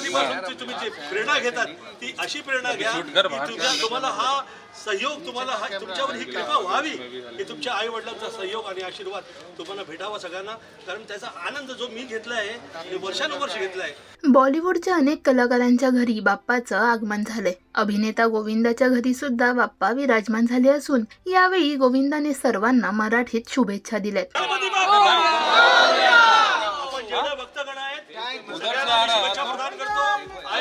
ती तुम्ही जी प्रेरणा घेतात ती अशी प्रेरणा घ्या की तुमच्या तुम्हाला हा सहयोग तुम्हाला हा तुमच्यावर ही कृपा व्हावी की तुमच्या आई वडिलांचा सहयोग आणि आशीर्वाद तुम्हाला भेटावा सगळ्यांना. कारण त्याचा आनंद जो मी घेतला आहे हे वर्षानुवर्ष घेतला आहे बॉलिवूडच्या अनेक कलाकारांच्या घरी बाप्पाचं आगमन झालंय. अभिनेता गोविंदाच्या घरी सुद्धा बाप्पा विराजमान झाले असून यावेळी गोविंदाने सर्वांना मराठीत शुभेच्छा दिल्यात. आपण जेवढे भक्तगण आहेत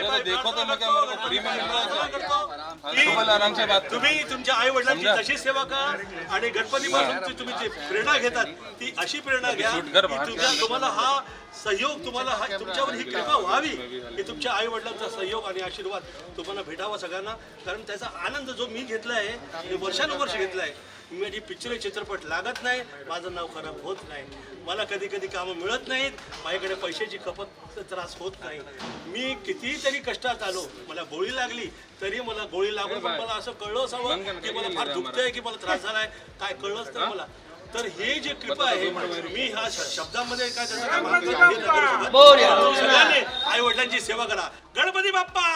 देखो तो फ्री बात तुम्ही तुमच्या आई वडिलांची तशीच सेवा करा आणि गणपतीपासून ती तुम्ही जी प्रेरणा घेतात ती अशी प्रेरणा घ्या की तुमच्या तुम्हाला हा सहयोग तुम्हाला हा तुमच्यावर ही कृपा व्हावी की तुमच्या आई वडिलांचा सहयोग आणि आशीर्वाद तुम्हाला भेटावा सगळ्यांना. कारण त्याचा आनंद जो मी घेतला आहे वर्षानुवर्ष घेतला आहे माझी पिक्चर चित्रपट लागत नाही माझं नाव खराब होत नाही. मला कधी कधी कामं मिळत नाहीत माझ्याकडे पैशाची खपत त्रास होत नाही. मी कितीतरी कष्टात आलो मला गोळी लागली तरी मला गोळी लागून पण मला असं कळलं असावं की मला फार दुखतंय की मला त्रास झालाय काय कळलंच नाही मला. तर हे जे कृपा आहे मी ह्या शब्दामध्ये काय त्याचं. सगळ्यांनी आई वडिलांची सेवा करा. गणपती बाप्पा.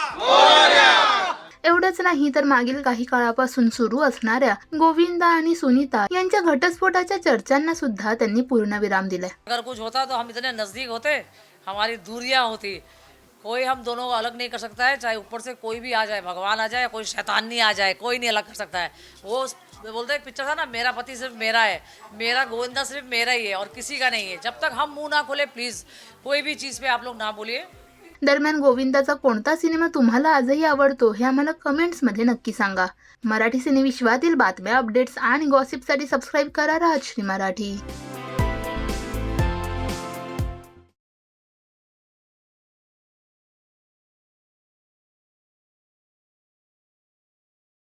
एवढंच नाही तर मागील काही काळापासून सुरू असणाऱ्या गोविंदा आणि सुनीता यांच्या घटस्फोटाच्या चर्चांना सुद्धा त्यांनी पूर्णविराम दिलाय. अगर कुछ होता तो हम इतने नज़दीक होते हमारी दूरियां होती। कोई हम दोनों को अलग नहीं कर सकता है चाहे ऊपर से कोई भी आ जाए भगवान आ जाए कोई शैतान नहीं आ जाए कोई नहीं अलग कर सकता है। वो बोलते हैं पिक्चर था ना मेरा पति सिर्फ मेरा है मेरा गोविंदा सिर्फ मेरा ही है और किसी का नहीं है। जब तक हम मुंह ना खोले प्लीज़ कोई भी चीज़ पे आप लोग ना बोलिए। दरम्यान गोविंदाचा कोणता सिनेमा तुम्हाला आजही आवडतो हे आम्हाला कमेंट्समध्ये नक्की सांगा. मराठी सिनेविश्वातील बातम्या अपडेट्स आणि गॉसिपसाठी सबस्क्राईब करा राजश्री मराठी.